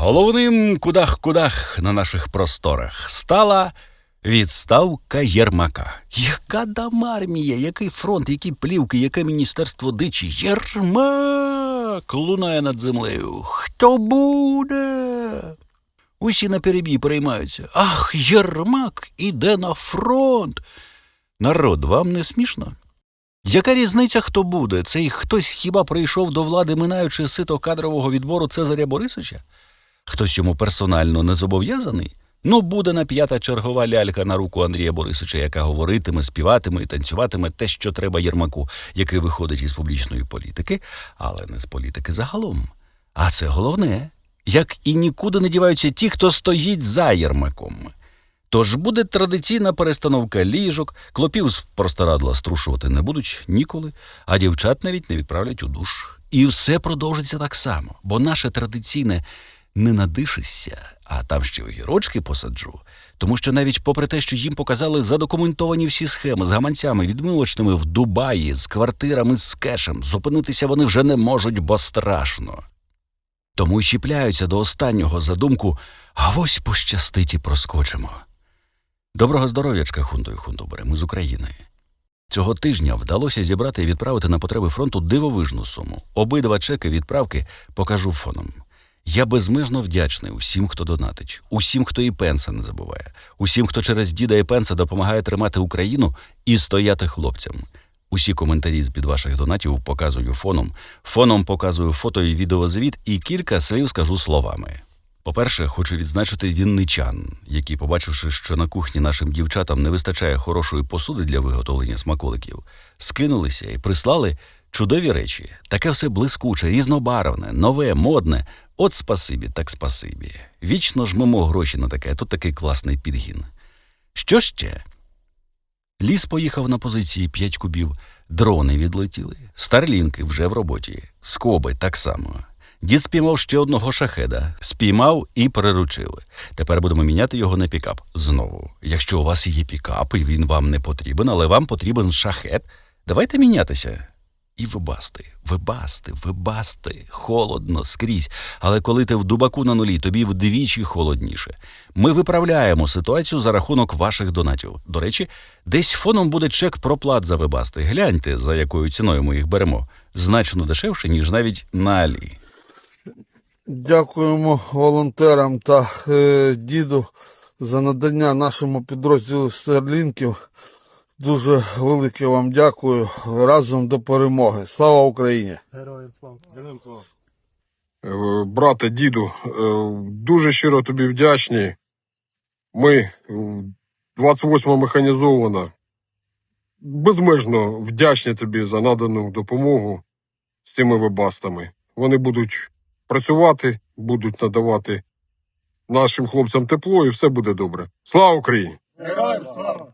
Головним кудах-кудах на наших просторах стала відставка Єрмака. Яка там армія, який фронт, які плівки, яке міністерство дичі? Єрмак лунає над землею. Хто буде? Усі на перебій переймаються. Ах, Єрмак іде на фронт. Народ, вам не смішно? Яка різниця, хто буде? Цей хтось хіба прийшов до влади, минаючи сито кадрового відбору Цезаря Борисовича? Хтось йому персонально не зобов'язаний? Ну, буде на п'ята чергова лялька на руку Андрія Борисовича, яка говоритиме, співатиме і танцюватиме те, що треба Єрмаку, який виходить із публічної політики, але не з політики загалом. А це головне, як і нікуди не діваються ті, хто стоїть за Єрмаком. Тож буде традиційна перестановка ліжок, клопів з простирадла струшувати не будуть ніколи, а дівчат навіть не відправлять у душ. І все продовжиться так само, бо наше традиційне не надишишся, а там ще огірочки посаджу. Тому що навіть попри те, що їм показали задокументовані всі схеми з гаманцями відмивочними в Дубаї, з квартирами з кешем, зупинитися вони вже не можуть, бо страшно. Тому й чіпляються до останнього задумку, а ось пощастить і проскочимо. Доброго здоров'ячка, Хунто і Хунтубере, ми з України. Цього тижня вдалося зібрати і відправити на потреби фронту дивовижну суму. Обидва чеки відправки покажу фоном. Я безмежно вдячний усім, хто донатить, усім, хто і пенса не забуває, усім, хто через діда і пенса допомагає тримати Україну і стояти хлопцям. Усі коментарі з під ваших донатів показую фоном. Фоном показую фото і відеозвіт, і кілька слів скажу словами. По-перше, хочу відзначити вінничан, які, побачивши, що на кухні нашим дівчатам не вистачає хорошої посуди для виготовлення смаколиків, скинулися і прислали чудові речі. Таке все блискуче, різнобарвне, нове, модне. От спасибі, так спасибі. Вічно жмемо гроші на таке, тут такий класний підгін. Що ще? Ліс поїхав на позиції 5 кубів, дрони відлетіли, старлінки вже в роботі, скоби так само. Дід спіймав ще одного шахеда, спіймав і приручив. Тепер будемо міняти його на пікап. Знову. Якщо у вас є пікап, і він вам не потрібен, але вам потрібен шахет, давайте мінятися. І вибасти, вибасти, вибасти, холодно скрізь. Але коли ти в дубаку на нулі, тобі вдвічі холодніше. Ми виправляємо ситуацію за рахунок ваших донатів. До речі, десь фоном буде чек проплат за вибасти. Гляньте, за якою ціною ми їх беремо. Значно дешевше, ніж навіть на Алі. Дякуємо волонтерам та е, діду за надання нашому підрозділу стерлінків. Дуже велике вам дякую. Разом до перемоги. Слава Україні! Е, Брате, діду, е, дуже щиро тобі вдячні. Ми, е, 28 механізована, безмежно вдячні тобі за надану допомогу з цими вебастами. Вони будуть працювати, будуть надавати нашим хлопцям тепло і все буде добре. Слава Україні! Дякую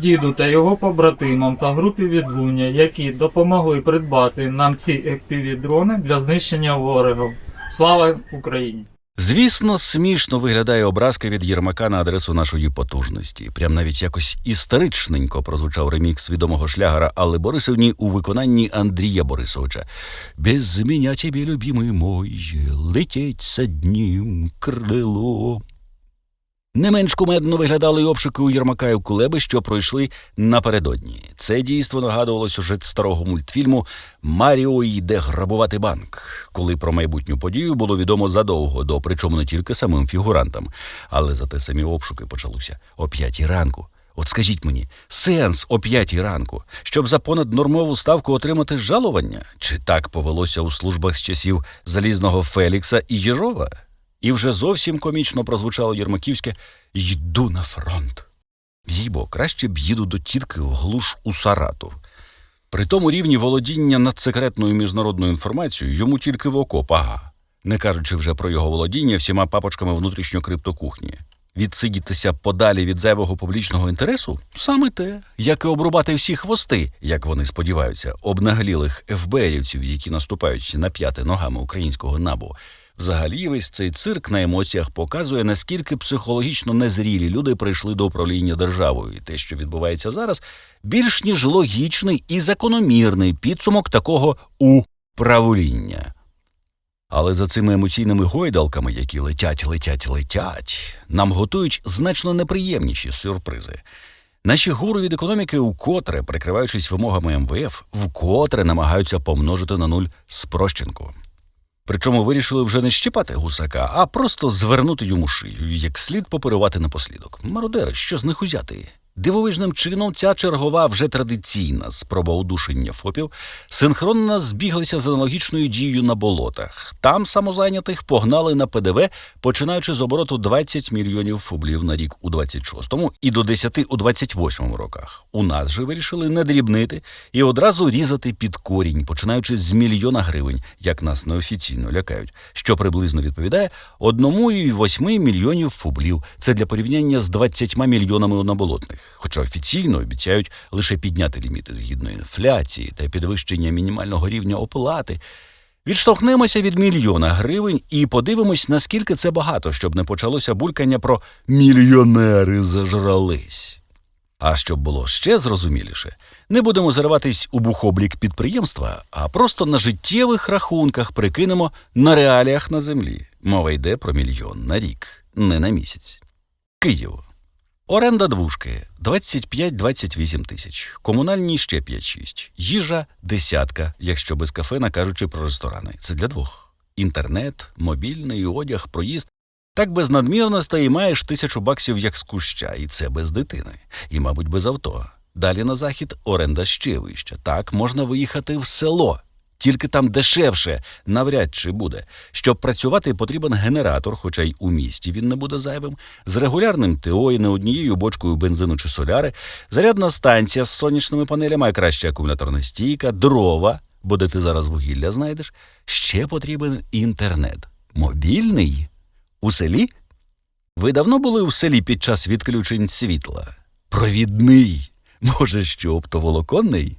діду та його побратимам та групі відлуння, які допомогли придбати нам ці FPV-дрони для знищення ворогів. Слава Україні! Звісно, смішно виглядає образка від Єрмака на адресу нашої потужності. Прям навіть якось історичненько прозвучав ремікс відомого шлягера Алли Борисовні у виконанні Андрія Борисовича. Без меня тебе, любимый мой, лететь с одним крило. Не менш кумедно виглядали обшуки у Єрмака і у Кулеби, що пройшли напередодні. Це дійство нагадувало сюжет старого мультфільму Маріо йде грабувати банк, коли про майбутню подію було відомо задовго до, причому не тільки самим фігурантам, але зате самі обшуки почалися о п'ятій ранку. От скажіть мені, сенс о п'ятій ранку, щоб за понаднормову ставку отримати жалування? Чи так повелося у службах з часів залізного Фелікса і Єжова? І вже зовсім комічно прозвучало Єрмаківське «Йду на фронт». Їбо, краще б їду до тітки в глуш у Саратов. При тому рівні володіння надсекретною міжнародною інформацією йому тільки в окоп, ага. Не кажучи вже про його володіння всіма папочками внутрішньокриптокухні. Відсидітися подалі від зайвого публічного інтересу саме те, як і обрубати всі хвости, як вони сподіваються, обнаглілих ФБРівців, які наступають на п'яти ногами українського набу. Взагалі, весь цей цирк на емоціях показує, наскільки психологічно незрілі люди прийшли до управління державою, і те, що відбувається зараз, більш ніж логічний і закономірний підсумок такого управління. Але за цими емоційними гойдалками, які летять, летять, летять, нам готують значно неприємніші сюрпризи. Наші гуру від економіки вкотре, прикриваючись вимогами МВФ, вкотре намагаються помножити на нуль спрощенку. Причому вирішили вже не щипати гусака, а просто звернути йому шию, як слід поперувати напослідок. Мародери, що з них узяти? Дивовижним чином ця чергова вже традиційна спроба удушення ФОПів синхронно збіглися з аналогічною дією на болотах. Там самозайнятих погнали на ПДВ, починаючи з обороту 20 мільйонів фублів на рік у 26-му і до 10 у 28-му роках. У нас же вирішили не дрібнити і одразу різати під корінь, починаючи з мільйона гривень, як нас неофіційно лякають, що приблизно відповідає 1,8 мільйонів фублів. Це для порівняння з 20 мільйонами у наболотних. Хоча офіційно обіцяють лише підняти ліміти згідно інфляції та підвищення мінімального рівня оплати. Відштовхнемося від мільйона гривень і подивимось, наскільки це багато, щоб не почалося булькання про мільйонери зажрались. А щоб було ще зрозуміліше, не будемо зариватись у бухоблік підприємства, а просто на життєвих рахунках прикинемо на реаліях на землі. Мова йде про мільйон на рік, не на місяць. Київ. Оренда двушки 25-28 тисяч, комунальні ще 5-6, їжа десятка, якщо без кафе, не кажучи про ресторани. Це для двох. Інтернет, мобільний, одяг, проїзд. Так без надмірностей маєш тисячу баксів як з куща, і це без дитини, і, мабуть, без авто. Далі на захід оренда ще вища. Так можна виїхати в село. Тільки там дешевше навряд чи буде. Щоб працювати, потрібен генератор, хоча й у місті він не буде зайвим, з регулярним ТО і не однією бочкою бензину чи соляри, зарядна станція з сонячними панелями, а краще акумуляторна стійка, дрова, бо де ти зараз вугілля знайдеш. Ще потрібен інтернет. Мобільний? У селі? Ви давно були у селі під час відключень світла? Провідний? Може, що оптоволоконний?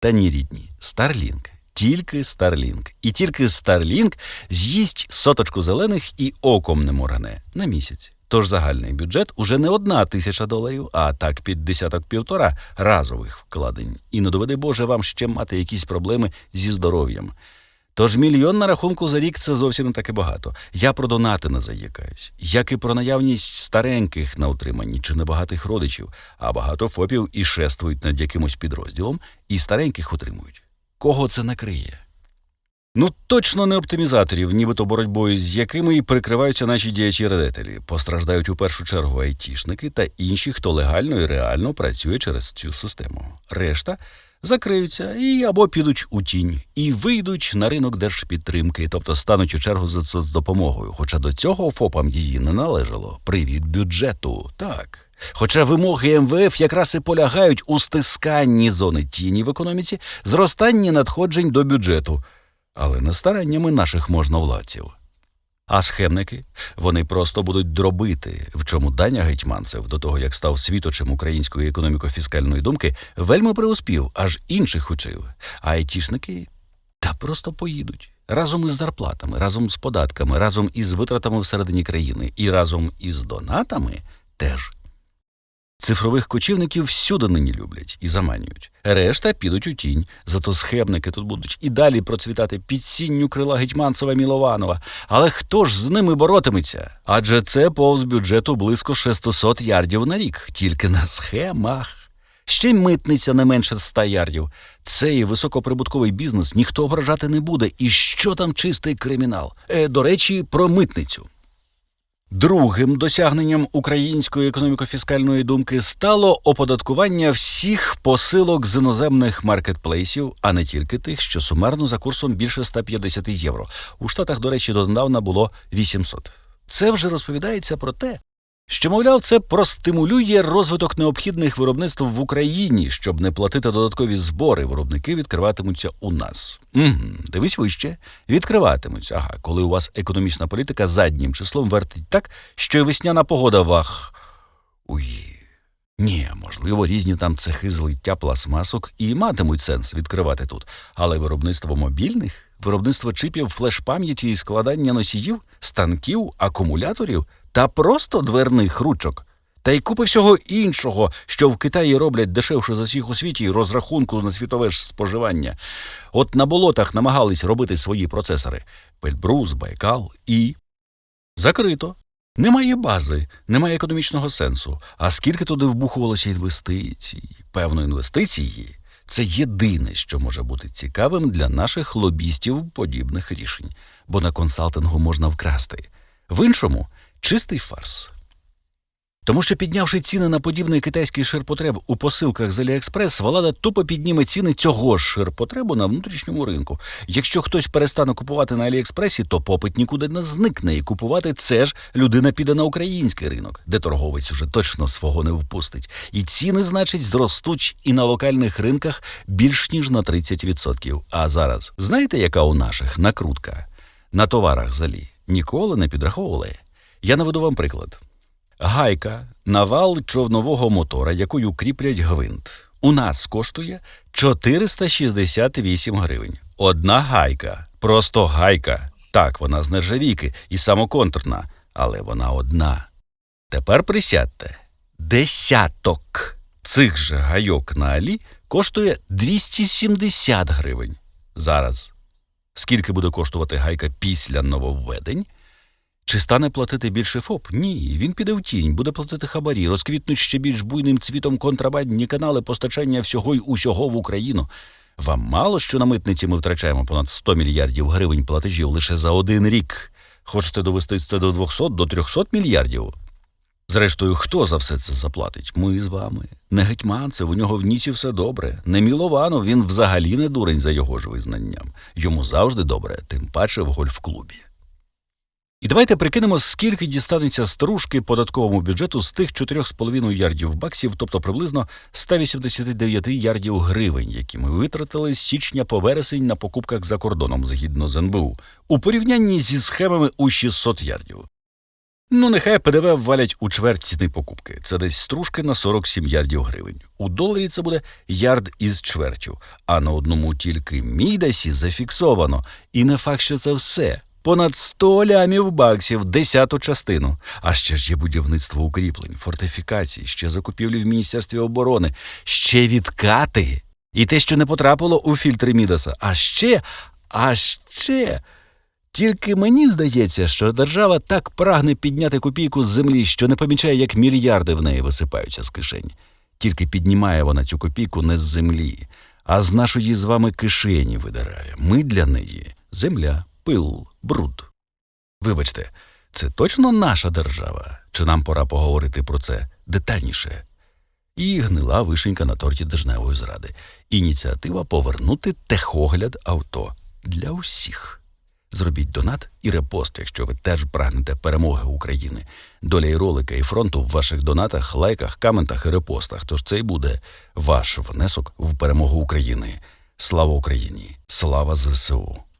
Та ні, рідні, Starlink. Тільки Starlink. І тільки Starlink з'їсть соточку зелених і оком не моргне на місяць. Тож загальний бюджет уже не одна тисяча доларів, а так під десяток півтора разових вкладень. І не доведи Боже вам ще мати якісь проблеми зі здоров'ям. Тож мільйон на рахунку за рік це зовсім не таке багато. Я про донати не заїкаюсь, як і про наявність стареньких на утриманні чи небагатих родичів, а багато фопів і шествують над якимось підрозділом, і стареньких утримують. Кого це накриє? Ну, точно не оптимізаторів, нібито боротьбою, з якими і прикриваються наші діячі редетелі. Постраждають у першу чергу айтішники та інші, хто легально і реально працює через цю систему. Решта закриються і або підуть у тінь, і вийдуть на ринок держпідтримки, тобто стануть у чергу за соцдопомогою. Хоча до цього ФОПам її не належало. Привіт бюджету. Так. Хоча вимоги МВФ якраз і полягають у стисканні зони тіні в економіці, зростанні надходжень до бюджету, але не стараннями наших можновладців. А схемники вони просто будуть дробити, в чому Даня Гетьманцев, до того як став світочем української економіко-фіскальної думки, вельми преуспів, аж інших учив. А айтішники та просто поїдуть разом із зарплатами, разом з податками, разом із витратами всередині країни і разом із донатами теж. Цифрових кочівників всюди нині люблять і заманюють. Решта підуть у тінь, зато схебники тут будуть і далі процвітати під сінню крила Гетьманцева Мілованова. Але хто ж з ними боротиметься? Адже це повз бюджету близько 600 ярдів на рік, тільки на схемах. Ще й митниця не менше 100 ярдів. Цей високоприбутковий бізнес ніхто ображати не буде. І що там чистий кримінал? Е, до речі, про митницю. Другим досягненням української економіко-фіскальної думки стало оподаткування всіх посилок з іноземних маркетплейсів, а не тільки тих, що сумарно за курсом більше 150 євро. У Штатах, до речі, донедавна було 800. Це вже розповідається про те, що, мовляв, це простимулює розвиток необхідних виробництв в Україні, щоб не платити додаткові збори. Виробники відкриватимуться у нас. Угу, дивись вище, відкриватимуться. Ага, коли у вас економічна політика заднім числом вертить так, що й весняна погода вах. Уї. Ні, можливо, різні там цехи злиття пластмасок і матимуть сенс відкривати тут. Але виробництво мобільних, виробництво чипів, флеш-пам'яті і складання носіїв, станків, акумуляторів та просто дверних ручок. Та й купи всього іншого, що в Китаї роблять дешевше за всіх у світі, розрахунку на світове ж споживання. От на болотах намагались робити свої процесори: Пельбрус, Байкал і. Закрито. Немає бази, немає економічного сенсу. А скільки туди вбухувалося інвестицій? Певно, інвестиції це єдине, що може бути цікавим для наших лобістів подібних рішень, бо на консалтингу можна вкрасти. В іншому чистий фарс. Тому що піднявши ціни на подібний китайський ширпотреб у посилках з Аліекспрес, влада тупо підніме ціни цього ж ширпотребу на внутрішньому ринку. Якщо хтось перестане купувати на Аліекспресі, то попит нікуди не зникне, і купувати це ж людина піде на український ринок, де торговець уже точно свого не впустить. І ціни, значить, зростуть і на локальних ринках більш ніж на 30%. А зараз знаєте, яка у наших накрутка? На товарах залі ніколи не підраховували. Я наведу вам приклад. Гайка на вал човнового мотора, якою кріплять гвинт. У нас коштує 468 гривень. Одна гайка. Просто гайка. Так, вона з нержавійки і самоконтурна, але вона одна. Тепер присядьте. Десяток цих же гайок на Алі коштує 270 гривень. Зараз. Скільки буде коштувати гайка після нововведень? Чи стане платити більше ФОП? Ні, він піде в тінь, буде платити хабарі, розквітнуть ще більш буйним цвітом контрабандні канали постачання всього й усього в Україну. Вам мало що на митниці ми втрачаємо понад 100 мільярдів гривень платежів лише за один рік. Хочете довести це до 200, до 300 мільярдів? Зрештою, хто за все це заплатить? Ми з вами. Не гетьманцев, у нього в ніці все добре. Не Мілованов, він взагалі не дурень за його ж визнанням. Йому завжди добре, тим паче в гольф-клубі. І давайте прикинемо, скільки дістанеться стружки податковому бюджету з тих 4,5 ярдів баксів, тобто приблизно 189 ярдів гривень, які ми витратили з січня по вересень на покупках за кордоном згідно з НБУ, у порівнянні зі схемами у 600 ярдів. Ну, нехай ПДВ ввалять у чверть ціни покупки. Це десь стружки на 47 ярдів гривень. У доларі це буде ярд із чвертю, а на одному тільки мідасі зафіксовано. І не факт, що це все. Понад 100 лямів баксів, десяту частину. А ще ж є будівництво укріплень, фортифікацій, ще закупівлі в Міністерстві оборони, ще відкати. І те, що не потрапило у фільтри Мідаса. А ще, а ще. Тільки мені здається, що держава так прагне підняти копійку з землі, що не помічає, як мільярди в неї висипаються з кишень. Тільки піднімає вона цю копійку не з землі, а з нашої з вами кишені видирає. Ми для неї земля, пил, бруд. Вибачте, це точно наша держава? Чи нам пора поговорити про це детальніше? І гнила вишенька на торті дежневої зради. Ініціатива повернути техогляд авто для усіх. Зробіть донат і репост, якщо ви теж прагнете перемоги України. Доля і ролика і фронту в ваших донатах, лайках, коментах і репостах. Тож це й буде ваш внесок в перемогу України. Слава Україні! Слава ЗСУ!